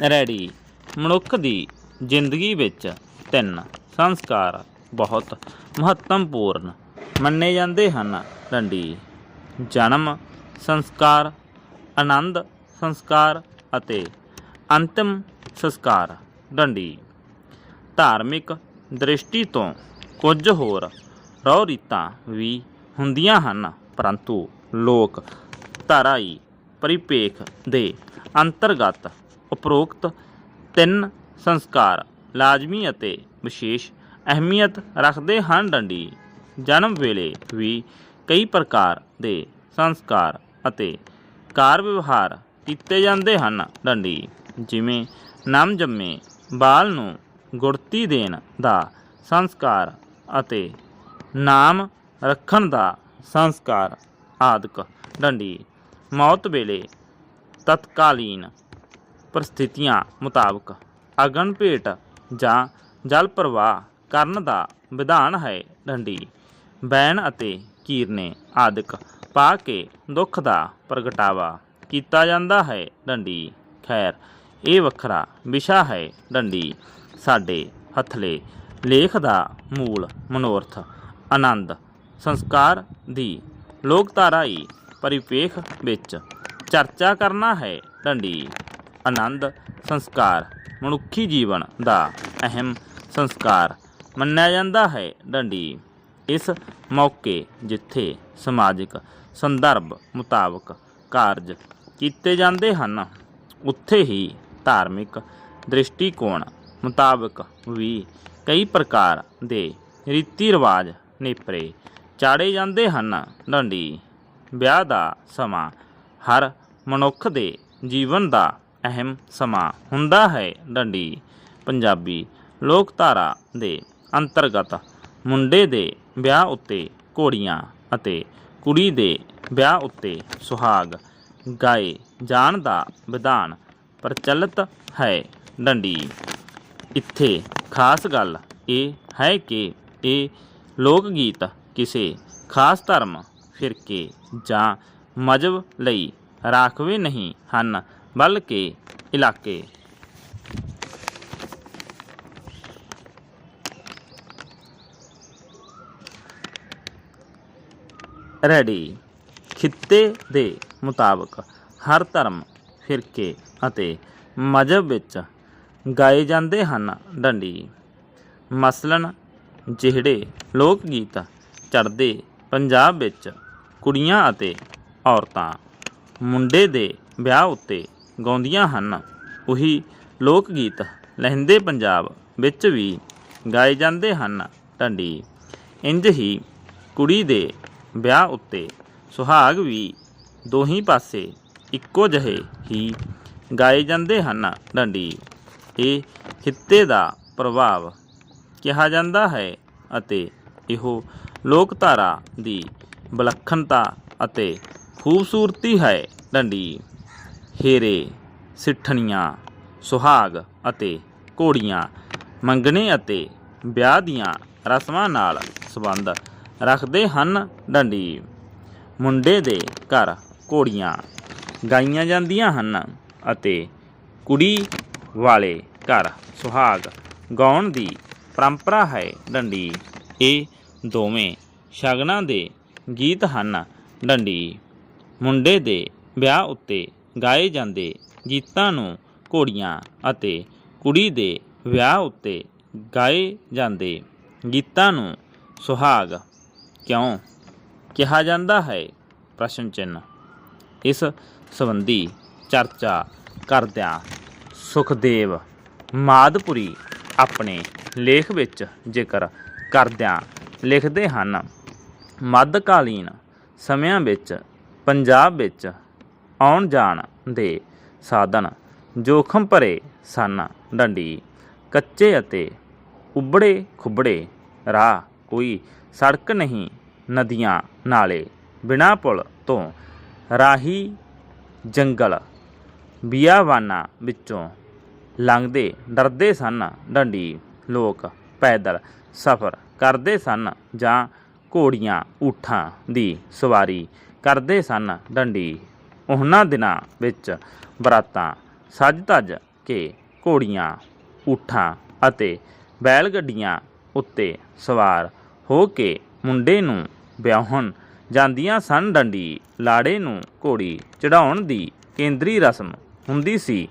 Ready. ਮਨੁੱਖ ਦੀ ਜ਼ਿੰਦਗੀ ਵਿੱਚ ਤਿੰਨ ਸੰਸਕਾਰ ਬਹੁਤ ਮਹੱਤਵਪੂਰਨ ਮੰਨੇ ਜਾਂਦੇ ਹਨ। ਡੰਡੀ ਜਨਮ ਸੰਸਕਾਰ, ਆਨੰਦ ਸੰਸਕਾਰ ਅਤੇ ਅੰਤਿਮ ਸੰਸਕਾਰ। ਡੰਡੀ ਧਾਰਮਿਕ ਦ੍ਰਿਸ਼ਟੀ ਤੋਂ ਕੁਝ ਹੋਰ ਰਹੁ ਰੀਤਾਂ ਵੀ ਹੁੰਦੀਆਂ ਹਨ, ਪਰੰਤੂ ਲੋਕ ਧਾਰਾਈ ਪਰਿਪੇਖ ਦੇ ਅੰਤਰਗਤ ਉਪਰੋਕਤ ਤਿੰਨ ਸੰਸਕਾਰ ਲਾਜ਼ਮੀ ਅਤੇ ਵਿਸ਼ੇਸ਼ ਅਹਿਮੀਅਤ ਰੱਖਦੇ ਹਨ ਡੰਡੀ। ਜਨਮ ਵੇਲੇ ਵੀ ਕਈ ਪ੍ਰਕਾਰ ਦੇ ਸੰਸਕਾਰ ਅਤੇ ਕਾਰ ਵਿਵਹਾਰ ਕੀਤੇ ਜਾਂਦੇ ਹਨ ਡੰਡੀ। ਜਿਵੇਂ ਨਮ ਜੰਮੇ ਬਾਲ ਨੂੰ ਗੁੜਤੀ ਦੇਣ ਦਾ ਸੰਸਕਾਰ ਅਤੇ ਨਾਮ ਰੱਖਣ ਦਾ ਸੰਸਕਾਰ ਆਦਿਕ। ਡੰਡੀ ਮੌਤ ਵੇਲੇ ਤਤਕਾਲੀਨ ਪਰਿਸਥਿਤੀਆਂ ਮੁਤਾਬਕ ਅਗਨ ਭੇਟ ਜਾਂ ਜਲ ਪ੍ਰਵਾਹ ਕਰਨ ਦਾ ਵਿਧਾਨ ਹੈ ਡੰਡੀ, ਬੈਣ ਅਤੇ ਕੀਰਨੇ ਆਦਿਕ ਪਾ ਕੇ ਦੁੱਖ ਦਾ ਪ੍ਰਗਟਾਵਾ ਕੀਤਾ ਜਾਂਦਾ ਹੈ ਡੰਡੀ। ਖੈਰ, ਇਹ ਵੱਖਰਾ ਵਿਸ਼ਾ ਹੈ ਡੰਡੀ। ਸਾਡੇ ਹੱਥਲੇ ਲੇਖ ਦਾ ਮੂਲ ਮਨੋਰਥ, ਆਨੰਦ, ਸੰਸਕਾਰ ਦੀ ਲੋਕਧਾਰਾਈ ਪਰਿਪੇਖ ਵਿੱਚ ਚਰਚਾ ਕਰਨਾ ਹੈ ਡੰਡੀ। ਆਨੰਦ ਸੰਸਕਾਰ, ਮਨੁੱਖੀ ਜੀਵਨ ਦਾ ਅਹਿਮ ਸੰਸਕਾਰ ਮੰਨਿਆ ਜਾਂਦਾ ਹੈ ਡੰਡੀ। ਇਸ ਮੌਕੇ ਜਿੱਥੇ ਸਮਾਜਿਕ ਸੰਦਰਭ ਮੁਤਾਬਕ ਕਾਰਜ ਕੀਤੇ ਜਾਂਦੇ ਹਨ, ਉੱਥੇ ਹੀ ਧਾਰਮਿਕ ਦ੍ਰਿਸ਼ਟੀਕੋਣ ਮੁਤਾਬਕ ਵੀ ਕਈ ਪ੍ਰਕਾਰ ਦੇ ਰੀਤੀ ਰਿਵਾਜ ਨੇਪਰੇ ਚਾੜੇ ਜਾਂਦੇ ਹਨ। ਡੰਡੀ, ਵਿਆਹ ਦਾ ਸਮਾਂ ਹਰ ਮਨੁੱਖ ਦੇ ਜੀਵਨ ਦਾ ਅਹਿਮ ਸਮਾਂ ਹੁੰਦਾ ਹੈ। ਡੰਡੀ, ਪੰਜਾਬੀ ਲੋਕਧਾਰਾ ਦੇ ਅੰਤਰਗਤ ਮੁੰਡੇ ਦੇ ਵਿਆਹ ਉੱਤੇ ਘੋੜੀਆਂ ਅਤੇ ਕੁੜੀ ਦੇ ਵਿਆਹ ਉੱਤੇ ਸੁਹਾਗ ਗਾਏ ਜਾਣ ਦਾ ਵਿਧਾਨ ਪ੍ਰਚਲਿਤ ਹੈ। ਡੰਡੀ, ਇੱਥੇ ਖਾਸ ਗੱਲ ਇਹ ਹੈ ਕਿ ਇਹ ਲੋਕ ਗੀਤ ਕਿਸੇ ਖਾਸ ਧਰਮ, ਫਿਰਕੇ ਜਾਂ ਮਜ਼ਹਬ ਲਈ ਰਾਖਵੇਂ ਨਹੀਂ ਹਨ। ਬਲਕਿ ਇਲਾਕੇ। ਰੈਡੀ। ਖਿੱਤੇ ਦੇ ਮੁਤਾਬਕ ਹਰ ਧਰਮ, ਫਿਰਕੇ ਅਤੇ ਮਜ਼ਹਬ ਵਿੱਚ ਗਾਏ ਜਾਂਦੇ ਹਨ ਡੰਡੀ। ਮਸਲਨ ਜਿਹੜੇ ਲੋਕ ਗੀਤ ਚੜ੍ਹਦੇ ਪੰਜਾਬ ਵਿੱਚ ਕੁੜੀਆਂ ਅਤੇ ਔਰਤਾਂ, ਮੁੰਡੇ ਦੇ ਵਿਆਹ ਉੱਤੇ ਗਾਉਂਦੀਆਂ ਹਨ। ਉਹੀ ਲੋਕ ਗੀਤ ਲਹਿੰਦੇ ਪੰਜਾਬ ਵਿੱਚ ਵੀ ਗਾਏ ਜਾਂਦੇ ਹਨ। ਡੰਡੀ ਇੰਜ ਹੀ ਕੁੜੀ ਦੇ ਵਿਆਹ ਉੱਤੇ ਸੁਹਾਗ ਵੀ ਦੋਹੀਂ ਪਾਸੇ ਇੱਕੋ ਜਿਹੇ ਹੀ ਗਾਏ ਜਾਂਦੇ ਹਨ। ਡੰਡੀ ਇਹ ਖਿੱਤੇ ਦਾ ਪ੍ਰਭਾਵ ਕਿਹਾ ਜਾਂਦਾ ਹੈ ਅਤੇ ਇਹੋ ਲੋਕਧਾਰਾ ਦੀ ਵਿਲੱਖਣਤਾ ਅਤੇ ਖੂਬਸੂਰਤੀ ਹੈ। ਡੰਡੀ ਹੇਰੇ, ਸਿੱਠਣੀਆਂ, ਸੁਹਾਗ ਅਤੇ ਘੋੜੀਆਂ ਮੰਗਣੇ ਅਤੇ ਵਿਆਹ ਦੀਆਂ ਰਸਮਾਂ ਨਾਲ ਸੰਬੰਧ ਰੱਖਦੇ ਹਨ ਡੰਡੀ। ਮੁੰਡੇ ਦੇ ਘਰ ਘੋੜੀਆਂ ਗਾਈਆਂ ਜਾਂਦੀਆਂ ਹਨ ਅਤੇ ਕੁੜੀ ਵਾਲੇ ਘਰ ਸੁਹਾਗ ਗਾਉਣ ਦੀ ਪਰੰਪਰਾ ਹੈ ਡੰਡੀ। ਇਹ ਦੋਵੇਂ ਸ਼ਗਨਾਂ ਦੇ ਗੀਤ ਹਨ ਡੰਡੀ। ਮੁੰਡੇ ਦੇ ਵਿਆਹ ਉੱਤੇ ਗਾਏ ਜਾਂਦੇ ਗੀਤਾਂ ਨੂੰ ਘੋੜੀਆਂ ਅਤੇ ਕੁੜੀ ਦੇ ਵਿਆਹ ਉੱਤੇ ਗਾਏ ਜਾਂਦੇ ਗੀਤਾਂ ਨੂੰ ਸੁਹਾਗ ਕਿਉਂ ਕਿਹਾ ਜਾਂਦਾ ਹੈ? ਪ੍ਰਸ਼ਨ ਚਿੰਨ੍ਹ। ਇਸ ਸੰਬੰਧੀ ਚਰਚਾ ਕਰਦਿਆਂ ਸੁਖਦੇਵ ਮਾਦਪੁਰੀ ਆਪਣੇ ਲੇਖ ਵਿੱਚ ਜ਼ਿਕਰ ਕਰਦਿਆਂ ਲਿਖਦੇ ਹਨ, ਮੱਧਕਾਲੀਨ ਸਮਿਆਂ ਵਿੱਚ, ਪੰਜਾਬ ਵਿੱਚ ਆਉਣ ਜਾਣ ਦੇ ਸਾਧਨ, ਜੋਖਮ ਭਰੇ ਸਨ, ਡੰਡੀ, ਕੱਚੇ ਅਤੇ ਉਬੜੇ ਖੁਬੜੇ, ਰਾਹ, ਕੋਈ ਸੜਕ ਨਹੀਂ, ਨਦੀਆਂ, ਨਾਲੇ, ਬਿਨਾ ਪੁਲ ਤੋਂ ਰਾਹੀ ਜੰਗਲ ਬਿਆਵਾਨਾਂ ਵਿੱਚੋਂ ਲੰਘਦੇ, ਡਰਦੇ ਸਨ, ਡੰਡੀ, ਲੋਕ, ਪੈਦਲ ਸਫ਼ਰ ਕਰਦੇ ਸਨ ਜਾਂ ਘੋੜੀਆਂ, ਊਠਾਂ ਦੀ ਸਵਾਰੀ ਕਰਦੇ ਸਨ, ਡੰਡੀ ਉਹਨਾਂ ਦਿਨਾਂ ਵਿੱਚ ਬਰਾਤਾਂ ਸੱਜ ਧੱਜ ਕੇ ਘੋੜੀਆਂ, ਊਠਾਂ ਅਤੇ ਬੈਲ ਗੱਡੀਆਂ ਉੱਤੇ ਸਵਾਰ ਹੋ ਕੇ ਮੁੰਡੇ ਨੂੰ ਵਿਆਹਣ ਜਾਂਦੀਆਂ ਸਨ। ਡੰਡੀ ਲਾੜੇ ਨੂੰ ਘੋੜੀ ਚੜਾਉਣ ਦੀ ਕੇਂਦਰੀ ਰਸਮ ਹੁੰਦੀ ਸੀ।